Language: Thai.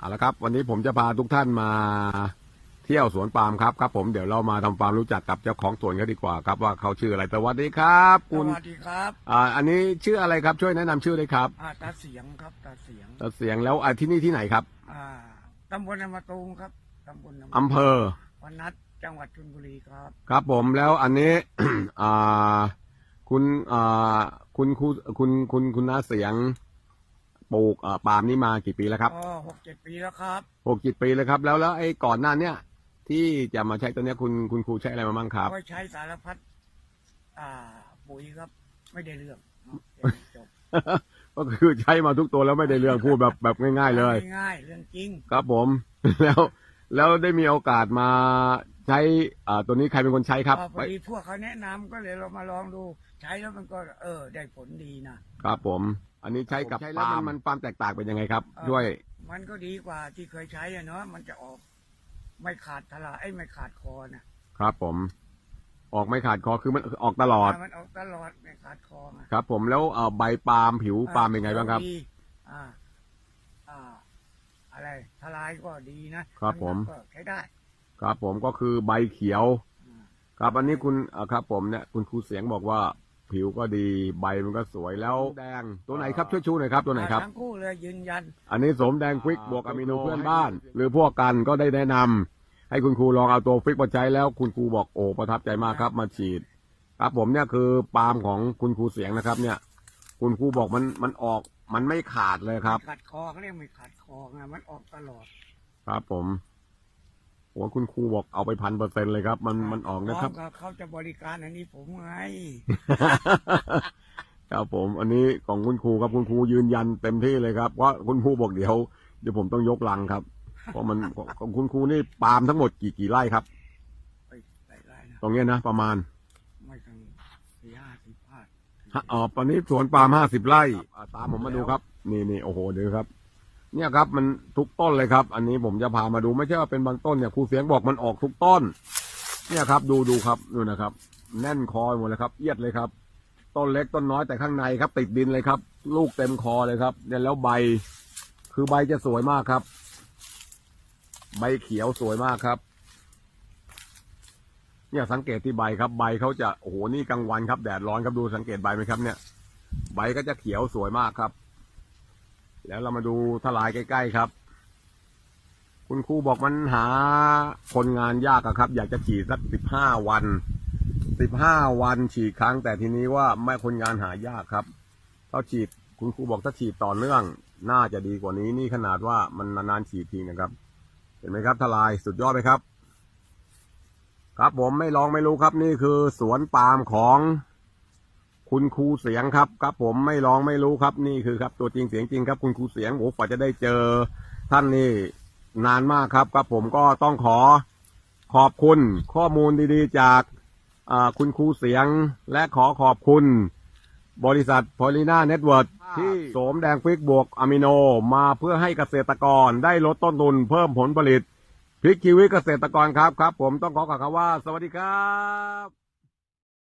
เอาละครับ วันนี้ผมจะพาทุกท่านมาเที่ยวสวนปาล์มครับครับผมเดี๋ยวเรามาทำความรู้จักกับเจ้าของสวนกันดีกว่าครับว่าเขาชื่ออะไรสวัสดีครับ สคุณวัสดีครับอ่าอันนี้ชื่ออะไรครับช่วยแนะนำชื่อเลยครับอ่าตาเสียงครับตาเสียงแต่เสียงแล้วอ่าที่นี่ที่ไหนครับอ่าตำบลนามตูมครับตำบลนามอำเภอวันนัดจังหวัดชลบุรีครับครับผมแล้วอันนี้ อ่าคุณอ่าคุณครูคุณคุณคุณน้าเสียง ปลูกอ่าปาล์มนี่มากี่ปีแล้วครับก็หกเจ็ดปีแล้วครับหกจิตปีแล้วครับ แล้วแล้วไอ้ก่อนหน้าเนี้ยที่จะมาใช้ตัวเนี้ยคุณคุณครูใช้อะไรมาบ้างครับก็ใช้สารพัดอ่า ปุ๋ยครับ ไม่ได้เรื่องจบก็คือใช้มาทุกตัวแล้วไม่ได้เรื่องพูดแบบแบบง่าย ๆ เลย ง่ายๆเรื่องจริง ครับผม แล้วแล้วได้มีโอกาสมา ใช้อ่าตัวนี้ใครเป็นคนใช้ครับก็พอดีพวกเขาแนะนำก็เลยเรามาลองดู ใช้แล้วมันก็เออ ได้ผลดีนะ ครับผม อันนี้ใช้กับใช้ปาแล้วล์มัมนมันความแตกต่างเป็นยังไงครับ เอ่อ ด้วย มันก็ดีกว่าที่เคยใช้อะเนาะมันจะออก ไม่ขาดทลายไอ้ยไม่ขาดคอนะครับผม ออกไม่ขาดคอคือมันออกตลอด มันออกตลอดไม่ขาดคออะครับ ผมแล้วเอ่อใบปาล์มผิวปาล์มเป็นไงบ้างครับ ดีอ่า อ่า อะไรทลายก็ดีนะครับผมก็ใช้ได้ ครับ ผมก็คือใบเขียวอืมครับอันนี้คุณเอ่อครับ ผมเนี่ยคุณครูเสียงบอกว่าผิวก็ดีใบมันก็สวยแล้วแดงตัวไหนครับช่วยชูหน่อยครับตัวไหนครับทั้งคู่เลยยืนยัน อันนี้สมแดงฟิกบวกอะมิโนเพื่อนบ้าน หรือพวกกันก็ได้แนะนำให้คุณครูลองเอาตัวฟิกมาใช้แล้วคุณครูบอกโอ้ประทับใจมากครับมาฉีด ครับผมเนี่ยคือปาล์มของคุณครูเสียงนะครับ เนี่ย คุณครูบอกมันมันออกมันไม่ขาดเลยครับขัดคอเขาเรียกไม่ขัดคอไงมันออกตลอด ครับผม โอ้คุณครูบอกเอาไปพันเปอร์เซ็นเลยครับ มันมันออกนะครับพร้มกับ เขาจะบริการอันนี้ผมไง ครับผม อันนี้ของคุณครูครับคุณครูยืนยันเต็มที่เลยครับว่าคุณครูบอกเดี๋ยวเดี๋ยวผมต้องยกลังครับ เพราะมันของคุณครูนี่ปาล์มทั้งหมดกี่กี่ไร่ครับไปไปได้นะตรงเนี้ยนะประมาณไม่ต้องสี่ห้าสิบห้าฮะอ๋อตอนนี้สวนปาล์มห้าสิบไร่อ่าตามผมมาดูครับ นี่นี่โอ้โหดูครับ เนี่ยครับมันทุกต้นเลยครับ อันนี้ผมจะพามาดูไม่ใช่ว่าเป็นบางต้นเนี่ยครูเสียงบอกมันออกทุกต้น เนี่ยครับ ดูดูครับดูนะครับ แน่นคอหมดเลยครับเอียดเลยครับ ต้นเล็กต้นน้อยแต่ข้างในครับ ติดดินเลยครับ ลูกเต็มคอเลยครับเนี่ยแล้วใบ คือใบจะสวยมากครับ ใบเขียวสวยมากครับ เนี่ยสังเกตที่ใบครับใบเขาจะโอ้โหนี่กลางวันครับแดดร้อนครับดูสังเกตใบไหมครับเนี่ย ใบก็จะเขียวสวยมากครับ แล้วเรามาดูทลายใกล้ๆครับ คุณครูบอกมันหาคนงานยากอะครับ อยากจะฉีดสักสิบห้าวันสิบห้าวันฉีดครั้ง แต่ทีนี้ว่าไม่คนงานหายากครับเขาฉีดคุณครูบอกถ้าฉีดต่อเนื่องน่าจะดีกว่านี้นี่ขนาดว่ามันนานๆฉีดทีนะครับ เห็นไหมครับทลายสุดยอดไหมครับ ครับผมไม่ลองไม่รู้ครับ นี่คือสวนปาล์มของ คุณครูเสียงครับครับ ผมไม่ลองไม่รู้ครับ นี่คือครับ ตัวจริงเสียงจริงครับ คุณครูเสียงโอ้กว่าจะได้เจอ ท่านนี่นานมากครับครับผมก็ต้องขอขอบคุณข้อมูลดีๆ จากอ่าคุณครูเสียงและขอขอบคุณ บริษัทพอลิน่าเน็ตเวิร์ที่โสมแดงฟิกบวกอะมิโนมาเพื่อให้เกษตรกรได้ลดต้นทุนเพิ่มผลผลิตพลิกชีวิตเกษตรกรครับครับ ผมต้องขอขอบคุณว่า สวัสดีครับ